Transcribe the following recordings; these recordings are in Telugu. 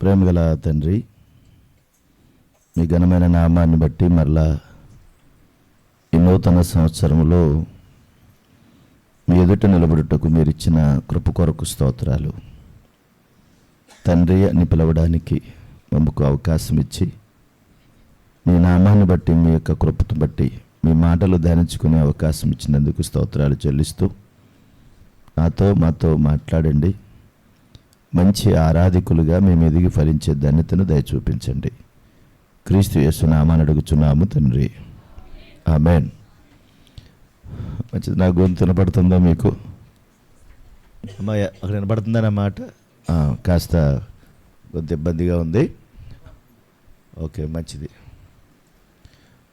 ప్రేమగల తండ్రి మీ ఘనమైన నామాన్ని బట్టి మరలా ఈ నూతన సంవత్సరంలో మీ ఎదుట నిలబడుటకు మీరు ఇచ్చిన కృప కొరకు స్తోత్రాలు. తండ్రి అని పిలవడానికి మమ్మకు అవకాశం ఇచ్చి మీ నామాన్ని బట్టి మీ యొక్క కృపను బట్టి మీ మాటలు ధ్యానించుకునే అవకాశం ఇచ్చినందుకు స్తోత్రాలు చెల్లిస్తూ నాతో మాతో మాట్లాడండి. మంచి ఆరాధికులుగా మేము ఎదిగి ఫలించే ధన్యతను దయచూపించండి. క్రీస్తు యేసునామాని అడుగుచున్నాము తండ్రి. ఆమెన్. మంచిది నా గొంతు వినపడుతుందా మీకు? అమ్మాయి అక్కడ వినపడుతుందా నా మాట? ఆ, కాస్త కొంత ఇబ్బందిగా ఉంది. ఓకే మంచిది.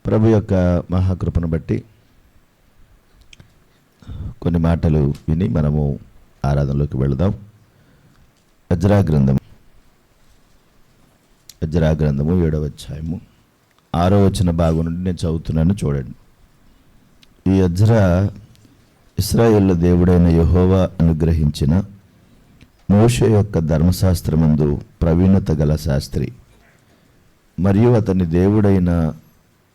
ప్రభు యొక్క మహాకృపను బట్టి కొన్ని మాటలు విని మనము ఆరాధనలోకి వెళదాం. అజ్రా గ్రంథం అజ్రా గ్రంథము ఏడవ అధ్యాయము. ఆరో వచ్చిన భాగం నుండి నేను చదువుతున్నాను చూడండి. ఈ అజ్రా ఇస్రాయేళ్ళ దేవుడైన యహోవా అనుగ్రహించిన మోషే యొక్క ధర్మశాస్త్రమందు ప్రవీణత గల శాస్త్రి. మరియు అతని దేవుడైన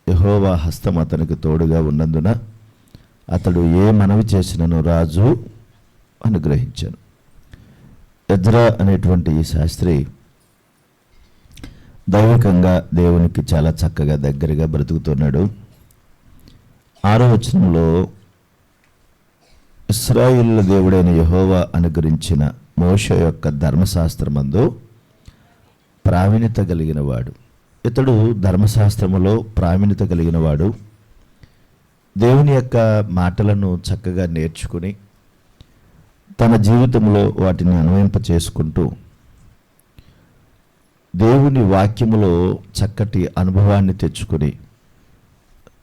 యహోవా హస్తం అతనికి తోడుగా ఉన్నందున అతడు ఏ మనవి చేసినను రాజు అనుగ్రహించాను. ఎజ్రా అనేటువంటి ఈ శాస్త్రి దైవికంగా దేవునికి చాలా చక్కగా దగ్గరగా బ్రతుకుతున్నాడు. ఆరో వచనంలో ఇస్రాయిల్ల దేవుడైన యహోవా అనుగ్రహించిన మోష యొక్క ధర్మశాస్త్రమందు ప్రావీణ్యత కలిగిన వాడు. ఇతడు ధర్మశాస్త్రములో ప్రావీణ్యత కలిగిన వాడు. దేవుని యొక్క మాటలను చక్కగా నేర్చుకుని తన జీవితంలో వాటిని అన్వయింప చేసుకుంటూ దేవుని వాక్యములో చక్కటి అనుభవాన్ని తెచ్చుకొని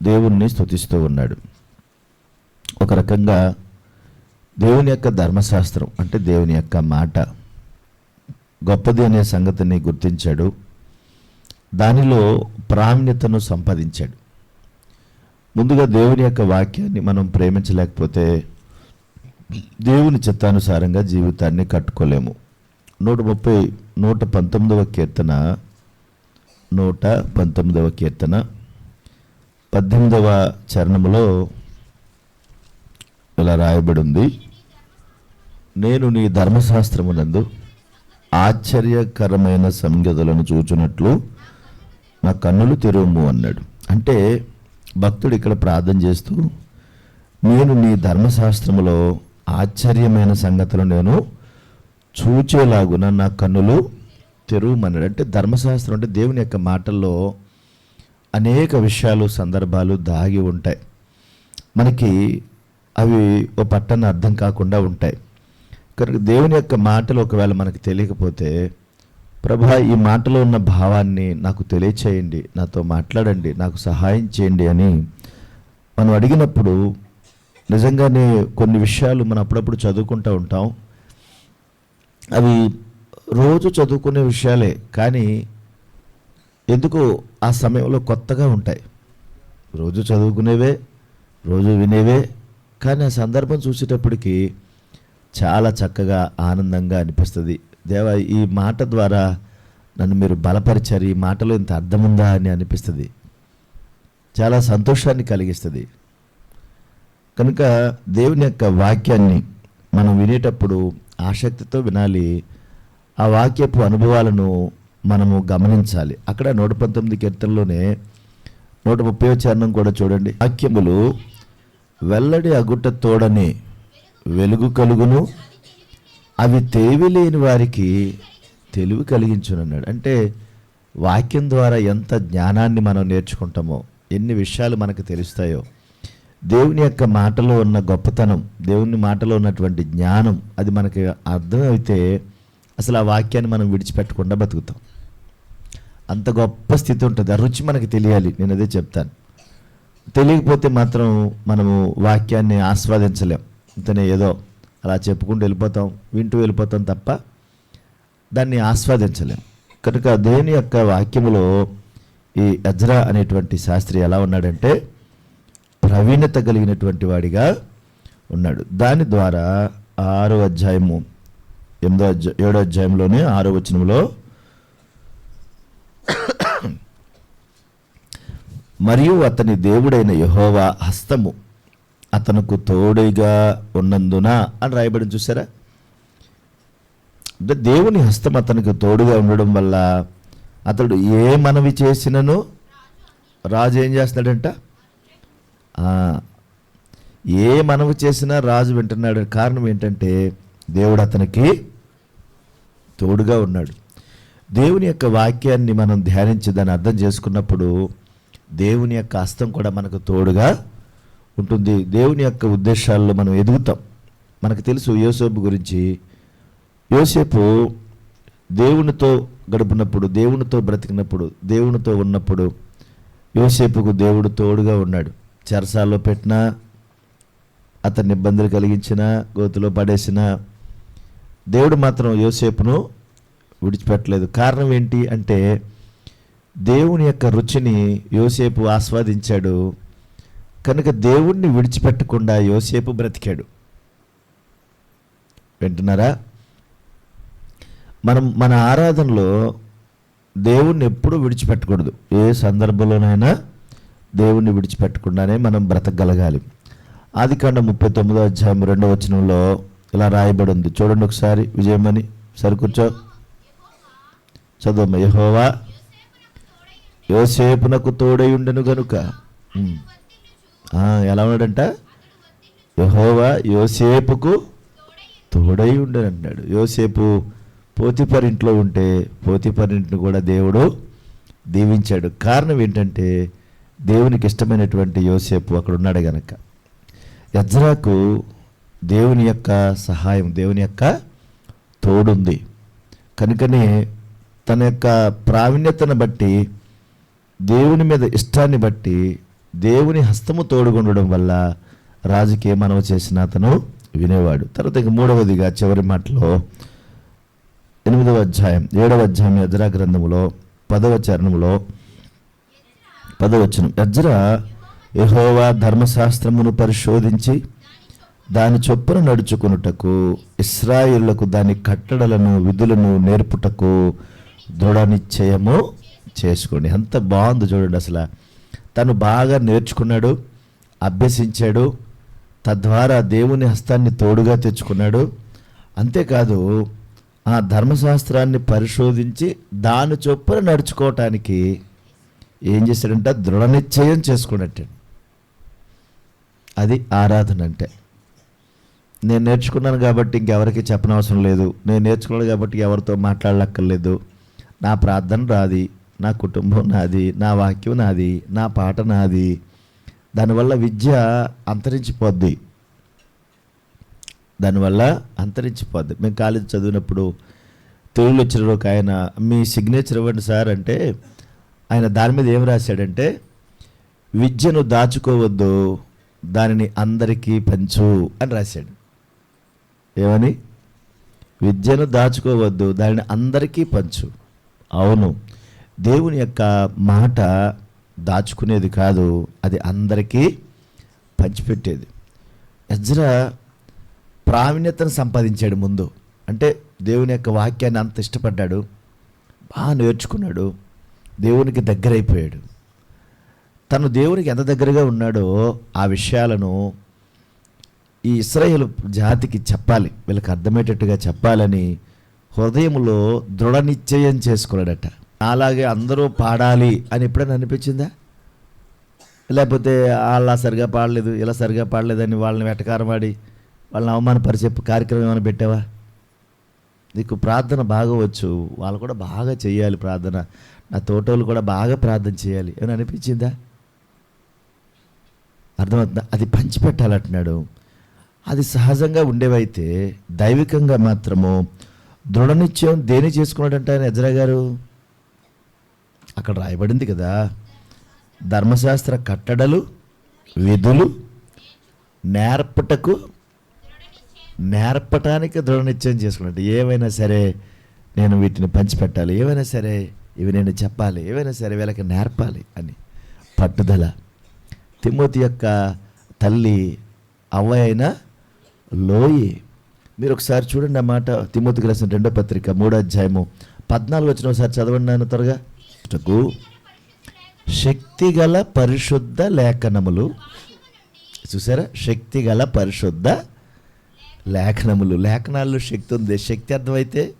దేవుణ్ణి స్తుతిస్తూ ఉన్నాడు. ఒక రకంగా దేవుని యొక్క ధర్మశాస్త్రం అంటే దేవుని యొక్క మాట గొప్పది అనే సంగతిని గుర్తించాడు. దానిలో ప్రావీణ్యతను సంపాదించాడు. ముందుగా దేవుని యొక్క వాక్యాన్ని మనం ప్రేమించలేకపోతే దేవుని చిత్తానుసారంగా జీవితాన్ని కట్టుకోలేము. నూట ముప్పై నూట పంతొమ్మిదవ కీర్తన నూట పంతొమ్మిదవ కీర్తన పద్దెనిమిదవ చరణములో ఇలా రాయబడి ఉంది నేను నీ ధర్మశాస్త్రమునందు ఆశ్చర్యకరమైన సంగతులను చూచున్నట్లు నా కన్నులు తెరువు అన్నాడు. అంటే భక్తుడు ఇక్కడ ప్రార్థన చేస్తూ నేను నీ ధర్మశాస్త్రములో ఆశ్చర్యమైన సంగతులు నేను చూచేలాగున నా కన్నులు తెరువమన్నాడు అంటే ధర్మశాస్త్రం అంటే దేవుని యొక్క మాటల్లో అనేక విషయాలు సందర్భాలు దాగి ఉంటాయి. మనకి అవి ఓ పట్టణ అర్థం కాకుండా ఉంటాయి. కనుక దేవుని యొక్క మాటలు ఒకవేళ మనకు తెలియకపోతే ప్రభా ఈ మాటలో ఉన్న భావాన్ని నాకు తెలియచేయండి నాతో మాట్లాడండి నాకు సహాయం చేయండి అని మనం అడిగినప్పుడు నిజంగానే కొన్ని విషయాలు మనం అప్పుడప్పుడు చదువుకుంటూ ఉంటాం. అవి రోజు చదువుకునే విషయాలే కానీ ఎందుకు ఆ సమయంలో కొత్తగా ఉంటాయి. రోజు చదువుకునేవే రోజు వినేవే కానీ ఆ సందర్భం చూసేటప్పటికి చాలా చక్కగా ఆనందంగా అనిపిస్తుంది. దేవ ఈ మాట ద్వారా నన్ను మీరు బలపరిచారు ఈ మాటలో ఇంత అర్థం ఉందా అని అనిపిస్తుంది. చాలా సంతోషాన్ని కలిగిస్తుంది. కనుక దేవుని యొక్క వాక్యాన్ని మనం వినేటప్పుడు ఆసక్తితో వినాలి. ఆ వాక్యపు అనుభవాలను మనము గమనించాలి. అక్కడ నూట పంతొమ్మిది కీర్తనలోనే నూట ముప్పై చరణం కూడా చూడండి. వాక్యములు వెల్లడి అగుట్ట తోడని వెలుగు కలుగును అవి తేవి లేని వారికి తెలివి కలిగించునన్నాడు అంటే వాక్యం ద్వారా ఎంత జ్ఞానాన్ని మనం నేర్చుకుంటామో ఎన్ని విషయాలు మనకు తెలుస్తాయో దేవుని యొక్క మాటలో ఉన్న గొప్పతనం దేవుని మాటలో ఉన్నటువంటి జ్ఞానం అది మనకి అర్థమైతే అసలు ఆ వాక్యాన్ని మనం విడిచిపెట్టకుండా బతుకుతాం. అంత గొప్ప స్థితి ఉంటుంది. ఆ రుచి మనకి తెలియాలి. నేను అదే చెప్తాను. తెలియకపోతే మాత్రం మనము వాక్యాన్ని ఆస్వాదించలేం. అంతనే ఏదో అలా చెప్పుకుంటూ వెళ్ళిపోతాం వింటూ వెళ్ళిపోతాం తప్ప దాన్ని ఆస్వాదించలేం. కనుక దేవుని యొక్క వాక్యములో ఈ అజ్రా అనేటువంటి శాస్త్రి ఎలా ఉన్నాడంటే ప్రవీణత కలిగినటువంటి వాడిగా ఉన్నాడు. దాని ద్వారా ఆరో అధ్యాయము ఎనిమిదో అధ్యాయ ఏడో అధ్యాయంలోనే ఆరో వచనంలో మరియు అతని దేవుడైన యహోవా హస్తము అతనుకు తోడుగా ఉన్నందున అని రాయబడి చూసారా అంటే దేవుని హస్తం అతనికి తోడుగా ఉండడం వల్ల అతడు ఏ మనవి చేసినను రాజు ఏం చేస్తున్నాడంట? ఏ మనవి చేసినా రాజు వింటున్నాడు. కారణం ఏంటంటే దేవుడు అతనికి తోడుగా ఉన్నాడు. దేవుని యొక్క వాక్యాన్ని మనం ధ్యానించి దాన్ని అర్థం చేసుకున్నప్పుడు దేవుని యొక్క హస్తం కూడా మనకు తోడుగా ఉంటుంది. దేవుని యొక్క ఉద్దేశాల్లో మనం ఎదుగుతాం. మనకు తెలుసు యోసేపు గురించి. యోసేపు దేవునితో గడిపినప్పుడు దేవునితో బ్రతికినప్పుడు దేవునితో ఉన్నప్పుడు యోసేపుకు దేవుడు తోడుగా ఉన్నాడు. చెరసాల్లో పెట్టినా అతన్ని ఇబ్బందులు కలిగించిన గోతులో పడేసిన దేవుడు మాత్రం యోసేపును విడిచిపెట్టలేదు. కారణం ఏంటి అంటే దేవుని యొక్క రుచిని యోసేపు ఆస్వాదించాడు. కనుక దేవుణ్ణి విడిచిపెట్టకుండా యోసేపు బ్రతికాడు. వింటున్నారా? మనం మన ఆరాధనలో దేవుణ్ణి ఎప్పుడూ విడిచిపెట్టకూడదు. ఏ సందర్భంలోనైనా దేవుణ్ణి విడిచిపెట్టకుండానే మనం బ్రతకగలగాలి. ఆది కాండ ముప్పై తొమ్మిదో అధ్యాయం రెండో వచనంలో ఇలా రాయబడి ఉంది చూడండి ఒకసారి విజయమని సరికూర్చో చదువు యహోవా యోసేపునకు తోడై ఉండెను గనుక. ఎలా ఉన్నాడంట? యహోవా యోసేపుకు తోడై ఉండను అన్నాడు. యోసేపు పోతిపరింట్లో ఉంటే పోతిపరింటిని కూడా దేవుడు దీవించాడు. కారణం ఏంటంటే దేవునికి ఇష్టమైనటువంటి యోసేపు అక్కడ ఉన్నాడు గనక. యజ్రాకు దేవుని యొక్క సహాయం దేవుని యొక్క తోడుంది. కనుకనే తన యొక్క ప్రావీణ్యతను బట్టి దేవుని మీద ఇష్టాన్ని బట్టి దేవుని హస్తము తోడుగుండడం వల్ల రాజుకి ఏమనవ చేసిన అతను వినేవాడు. తర్వాత ఇక మూడవదిగా చివరి మాటలో ఎనిమిదవ అధ్యాయం ఏడవ అధ్యాయం యజ్రా గ్రంథములో పదవ చరణములో పదవచనం. ఎజ్ర యహోవా ధర్మశాస్త్రమును పరిశోధించి దాని చొప్పున నడుచుకునుటకు ఇస్రాయిళ్ళకు దాని కట్టడలను విధులను నేర్పుటకు దృఢ నిశ్చయము చేసుకోండి. ఎంత బాగుంది చూడండి అసలు. తను బాగా నేర్చుకున్నాడు అభ్యసించాడు తద్వారా దేవుని హస్తాన్ని తోడుగా తెచ్చుకున్నాడు. అంతేకాదు ఆ ధర్మశాస్త్రాన్ని పరిశోధించి దాని చొప్పున నడుచుకోవటానికి ఏం చేశాడంట దృఢ నిశ్చయం చేసుకున్నట్టు. అది ఆరాధన అంటే. నేను నేర్చుకున్నాను కాబట్టి ఇంకెవరికి చెప్పనవసరం లేదు. నేను నేర్చుకున్నాను కాబట్టి ఎవరితో మాట్లాడలక్కర్లేదు నా ప్రార్థన రాది నా కుటుంబం నాది నా వాక్యం నాది నా పాట నాది. దానివల్ల విద్య అంతరించిపోద్ది. దానివల్ల అంతరించిపోద్ది. మేము కాలేజ్ చదివినప్పుడు తెలుగులో వచ్చిన ఒక ఆయన మీ సిగ్నేచర్ ఇవ్వండి సార్ అంటే ఆయన దాని మీద ఏం రాశాడంటే విద్యను దాచుకోవద్దు దానిని అందరికీ పంచు అని రాశాడు. ఏమని? విద్యను దాచుకోవద్దు దానిని అందరికీ పంచు. అవును దేవుని యొక్క మాట దాచుకునేది కాదు అది అందరికీ పంచిపెట్టేది. ఎజ్రా ప్రావీణ్యతను సంపాదించాడు ముందు. అంటే దేవుని యొక్క వాక్యాన్ని అంత ఇష్టపడ్డాడు బాగా నేర్చుకున్నాడు. దేవునికి దగ్గరైపోయాడు. తను దేవునికి ఎంత దగ్గరగా ఉన్నాడో ఆ విషయాలను ఈ ఇస్రాయేల్ జాతికి చెప్పాలి. వీళ్ళకి అర్థమయ్యేటట్టుగా చెప్పాలని హృదయంలో దృఢ నిశ్చయం చేసుకున్నాడట. అలాగే అందరూ పాడాలి అని ఎప్పుడైనా అనిపించిందా? లేకపోతే అలా సరిగా పాడలేదు ఇలా సరిగా పాడలేదని వాళ్ళని వెటకారమాడి వాళ్ళని అవమానపరిచే కార్యక్రమం ఏమైనా పెట్టావా? నీకు ప్రార్థన బాగా వచ్చు వాళ్ళు కూడా బాగా చేయాలి ప్రార్థన. నా తోటోళ్ళు కూడా బాగా ప్రార్థన చేయాలి. ఏమైనా అనిపించిందా? అర్థమవుతుందా? అది పంచిపెట్టాలంటున్నాడు అది సహజంగా ఉండేవైతే దైవికంగా మాత్రము దృఢనిత్యం దేని చేసుకున్నాడంటే ఆయన ఎజరా గారు? అక్కడ రాయబడింది కదా. ధర్మశాస్త్ర కట్టడలు విధులు నేర్పటకు నేర్పటానికి దృఢనిశ్చయం చేసుకున్నట్టు ఏమైనా సరే నేను వీటిని పంచిపెట్టాలి ఏమైనా సరే ఇవి నేను చెప్పాలి ఏవైనా సరే వీళ్ళకి నేర్పాలి అని. పట్టుదల. తిమోతి యొక్క తల్లి అవ్వ అయిన లోయి. మీరు ఒకసారి చూడండి ఆ మాట తిమోతికి రాసిన రెండో పత్రిక మూడో అధ్యాయము. పద్నాలుగు వచ్చిన ఒకసారి చదవండి నాన్న త్వరగా. శక్తిగల పరిశుద్ధ లేఖనములు. చూసారా? శక్తిగల పరిశుద్ధ లేఖనములు. లేఖనాల్లో శక్తి ఉంది. శక్తి అర్థమైతే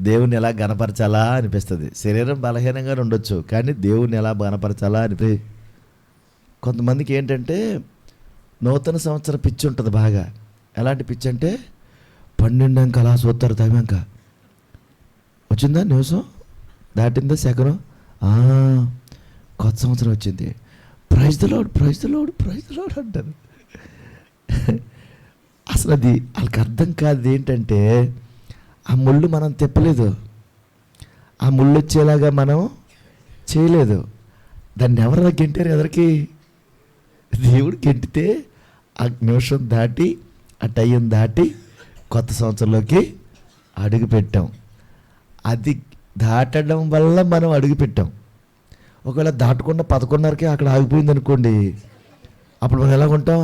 దేవుని ఎలా గనపరచాలా అనిపిస్తుంది. శరీరం బలహీనంగా ఉండొచ్చు కానీ దేవుని ఎలా గనపరచాలా అనిపి కొంతమందికి ఏంటంటే నూతన సంవత్సర పిచ్చి ఉంటుంది బాగా. ఎలాంటి పిచ్చి అంటే పన్నెండాక అలా చూస్తారు తవ్వాక వచ్చిందా న్యూస్? దాటిందా సెకను కొత్త సంవత్సరం వచ్చింది. Prize load prize load prize load అంటారు. అసలు అది వాళ్ళకి అర్థం కాదు ఏంటంటే ఆ ముళ్ళు మనం తిప్పలేదు. ఆ ముళ్ళు వచ్చేలాగా మనం చేయలేదు. దాన్ని ఎవరు గెంటారు ఎదరికి? దేవుడు గెంటితే ఆ నిమిషం దాటి ఆ టైం దాటి కొత్త సంవత్సరంలోకి అడుగు పెట్టాం అది దాటడం వల్ల మనం అడుగు పెట్టాం ఒకవేళ దాటకుండా పదకొండున్నరకి అక్కడ ఆగిపోయింది అనుకోండి అప్పుడు మనం ఎలా ఉంటాం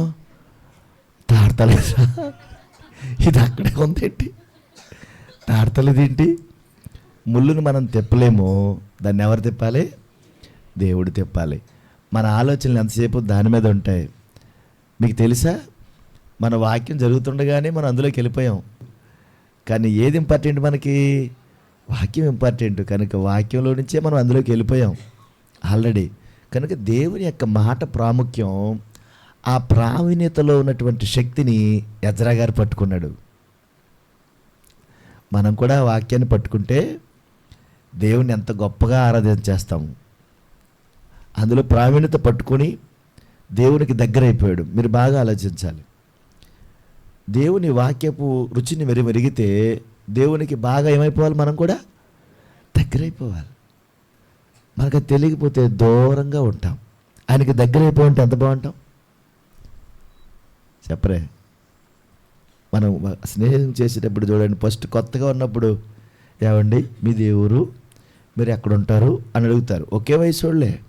దాడతలేదా ఇది అక్కడే ఉందేంటి? దాడతలేదేంటి ముళ్ళును మనం తిప్పలేము. దాన్ని ఎవరు తిప్పాలి? దేవుడు తిప్పాలి. మన ఆలోచనలు ఎంతసేపు దాని మీద ఉంటాయి? మీకు తెలుసా? మన వాక్యం జరుగుతుండగానే మనం అందులోకి వెళ్ళిపోయాం. కానీ ఏది ఇంపార్టెంట్ మనకి? వాక్యం ఇంపార్టెంట్. కనుక వాక్యంలో నుంచే మనం అందులోకి వెళ్ళిపోయాం. ఆల్రెడీ. కనుక దేవుని యొక్క మాట ప్రాముఖ్యం ఆ ప్రావీణ్యతలో ఉన్నటువంటి శక్తిని ఎజ్రా గారు పట్టుకున్నాడు. మనం కూడా వాక్యాన్ని పట్టుకుంటే దేవుని ఎంత గొప్పగా ఆరాధన చేస్తాము. అందులో ప్రావీణ్యత పట్టుకొని దేవునికి దగ్గర మీరు బాగా ఆలోచించాలి. దేవుని వాక్యపు రుచిని మెరి మెరిగితే దేవునికి బాగా ఏమైపోవాలి మనం కూడా? దగ్గరైపోవాలి. మనకు తెలియకపోతే దూరంగా ఉంటాం. ఆయనకి దగ్గర అయిపోయి ఉంటే ఎంత బాగుంటాం? చెప్పరే. మనం స్నేహం చేసేటప్పుడు చూడండి ఫస్ట్ కొత్తగా ఉన్నప్పుడు ఏమండి మీ దేవురు మీరు ఎక్కడ ఉంటారు అని అడుగుతారు. ఒకే వయసు వాళ్ళే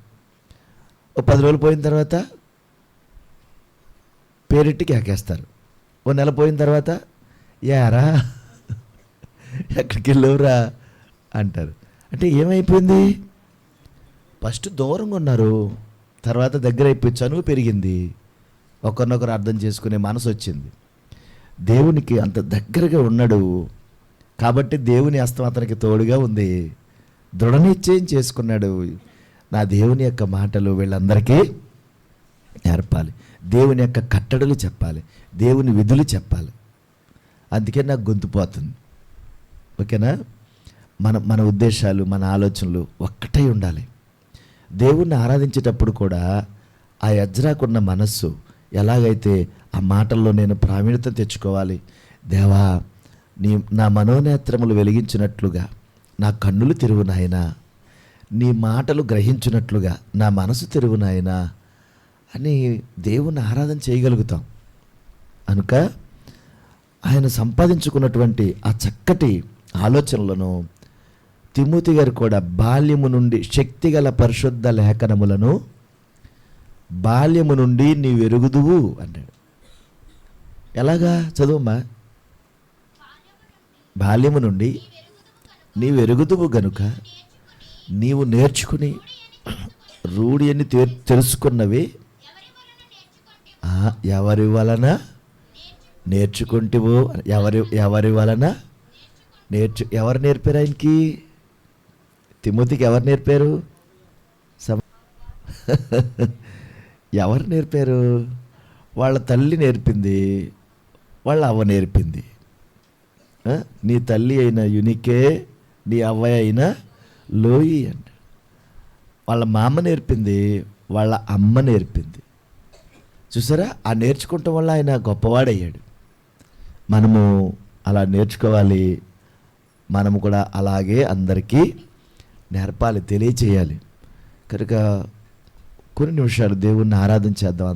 ఓ పది రోజులు పోయిన తర్వాత పేరెట్టికి కేకేస్తారు ఓ నెల పోయిన తర్వాత యారా ఎక్కడికి వెళ్ళవురా? అంటారు. అంటే ఏమైపోయింది? ఫస్ట్ దూరంగా ఉన్నారు. తర్వాత దగ్గర అయిపోయి చనువు పెరిగింది. ఒకరినొకరు అర్థం చేసుకునే మనసు వచ్చింది. దేవునికి అంత దగ్గరగా ఉన్నాడు. కాబట్టి దేవుని హస్తం అతనికి తోడుగా ఉంది. దృఢ నిశ్చయం చేసుకున్నాడు. నా దేవుని యొక్క మాటలు వీళ్ళందరికీ నేర్పాలి. దేవుని యొక్క కట్టడలు చెప్పాలి. దేవుని విధులు చెప్పాలి. అందుకే నాకు గొంతుపోతుంది ఓకేనా? మన మన ఉద్దేశాలు మన ఆలోచనలు ఒక్కటై ఉండాలి. దేవుణ్ణి ఆరాధించేటప్పుడు కూడా ఆ యజ్రాకున్న మనస్సు ఎలాగైతే ఆ ఆ మాటల్లో నేను ప్రావీణ్యత తెచ్చుకోవాలి. దేవా నీ నా మనోనేత్రములు వెలిగించినట్లుగా నా కన్నులు తిరుగునాయనా నీ మాటలు గ్రహించినట్లుగా నా మనసు తెరువు నాయనా అని దేవుని ఆరాధన చేయగలుగుతాం. కనుక ఆయన సంపాదించుకున్నటువంటి ఆ చక్కటి ఆలోచనలను తిమ్మూతి గారు కూడా బాల్యము నుండి శక్తిగల పరిశుద్ధ లేఖనములను బాల్యము నుండి నీ వెరుగుదువు అన్నాడు. ఎలాగా? చదువమ్మా. బాల్యము నుండి నీవు ఎరుగుదువు గనుక నీవు నేర్చుకుని రూఢి అని తెలుసుకున్నవి. ఎవరి వలన నేర్చుకుంటేవో ఎవరి ఎవరి వలన నేర్చు ఎవరు నేర్పారు ఆయనకి? తిమ్మతికి ఎవరు నేర్పారు? సమ- ఎవరు నేర్పారు? వాళ్ళ తల్లి నేర్పింది. వాళ్ళ అవ్వ నేర్పింది. నీ తల్లి అయిన యునికే నీ అవ్వ అయిన లోయి అంట. వాళ్ళ మామ నేర్పింది వాళ్ళ అమ్మ నేర్పింది. చూసారా? ఆ నేర్చుకోవటం వల్ల ఆయన గొప్పవాడయ్యాడు. మనము అలా నేర్చుకోవాలి. మనము కూడా అలాగే అందరికీ నేర్పాలి తెలియచేయాలి. కనుక కొన్ని నిమిషాలు దేవుణ్ణి ఆరాధన చేద్దాం.